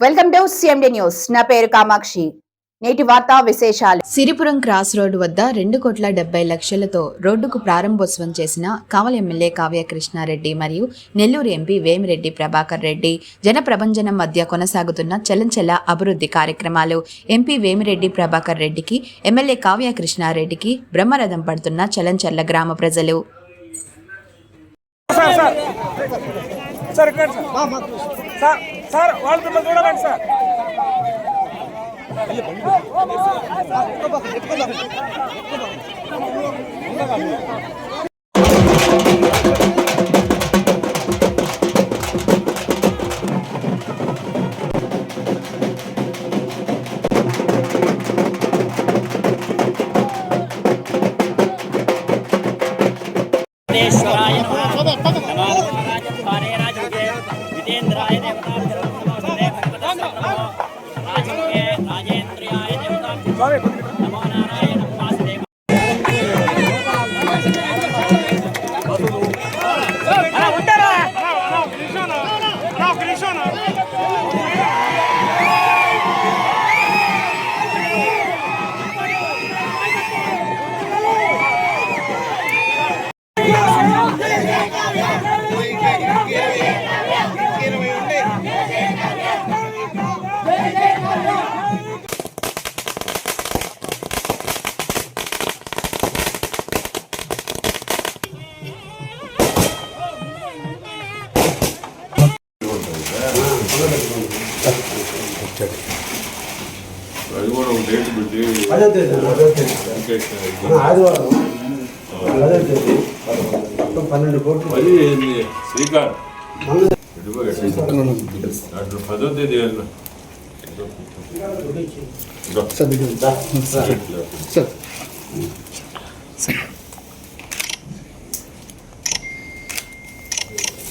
Welcome to CMD news. నా పేరు కామాక్షి. నేటి వార్తా విశేషాలు. సిరిపురం క్రాస్ రోడ్డు వద్ద రెండు కోట్ల డెబ్బై లక్షలతో రోడ్డుకు ప్రారంభోత్సవం చేసిన కావల ఎమ్మెల్యే కావ్య కృష్ణారెడ్డి మరియు నెల్లూరు ఎంపీ వేమిరెడ్డి ప్రభాకర్ రెడ్డి జన ప్రభంజనం మధ్య కొనసాగుతున్న చలంచల అభివృద్ధి కార్యక్రమాలు. ఎంపీ వేమిరెడ్డి ప్రభాకర్ రెడ్డికి ఎమ్మెల్యే కావ్య కృష్ణారెడ్డికి బ్రహ్మరథం పడుతున్న చలంచల్ల గ్రామ ప్రజలు. సార్. సార్ సార్ ఇక్కడ sir sir sir Come on out. అదే తేదీ అదే తేదీ. సార్. ఆదివారం. అదే తేదీ. మొత్తం పన్నెండు కోట్లు. శ్రీకాంత్ అటు పదో తేదీ అన్న.